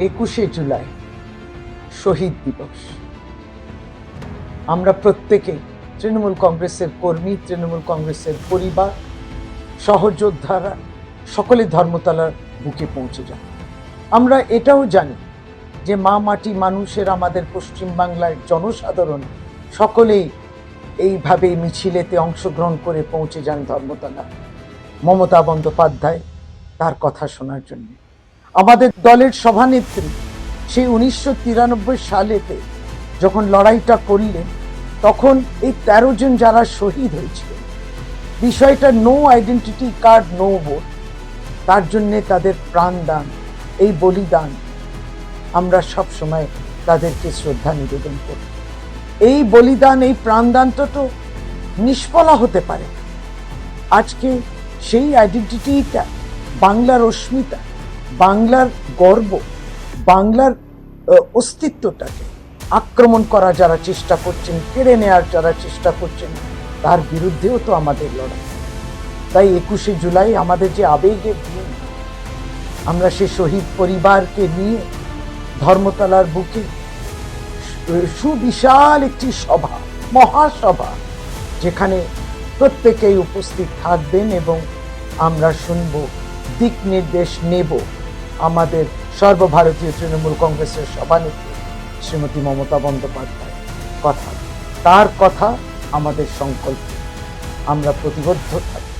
একুশে জুলাই, শহীদ দিবস। আমরা প্রত্যেকে তৃণমূল কংগ্রেসের কর্মী, তৃণমূল কংগ্রেসের পরিবার, সহযোদ্ধারা, সকলে ধর্মতলার বুকে পৌঁছে যান। আমরা এটাও জানি যে মা মাটি মানুষের আমাদের পশ্চিমবাংলার জনসাধারণ সকলেই এইভাবে মিছিলেতে অংশগ্রহণ করে পৌঁছে যান ধর্মতলা। মমতা বন্দ্যোপাধ্যায় তার কথা শোনার জন্য। আমাদের দলের সভানেত্রী, সেই উনিশশো তিরানব্বই সালেতে যখন লড়াইটা করলেন, তখন এই তেরো জন যারা শহীদ হয়েছিল, বিষয়টা no identity card no vote তার জন্যে তাদের প্রাণদান, এই বলিদান আমরা সব সময় তাদেরকে শ্রদ্ধা নিবেদন করি। এই বলিদান, এই প্রাণদানটা তো নিষ্ফলা হতে পারে আজকে সেই আইডেন্টিটিটা বাংলার অস্মিতা বাংলার গর্ব, বাংলার অস্তিত্বটাকে আক্রমণ করা যারা চেষ্টা করছেন, কেড়ে নেওয়ার যারা চেষ্টা করছেন, তার বিরুদ্ধেও তো আমাদের লড়াই। তাই একুশে জুলাই আমাদের যে আবেগের দিন আমরা সে শহীদ পরিবারকে নিয়ে ধর্মতলার বুকে সুবিশাল একটি সভা, মহাসভা, যেখানে প্রত্যেকেই উপস্থিত থাকবেন এবং আমরা শুনব, দিক নির্দেশ নেব। আমাদের সর্বভারতীয় তৃণমূল কংগ্রেসের সভানেত্রী শ্রীমতী মমতা বন্দ্যোপাধ্যায়। কথা, তার কথা আমাদের সংকল্প। আমরা প্রতিবদ্ধ থাকব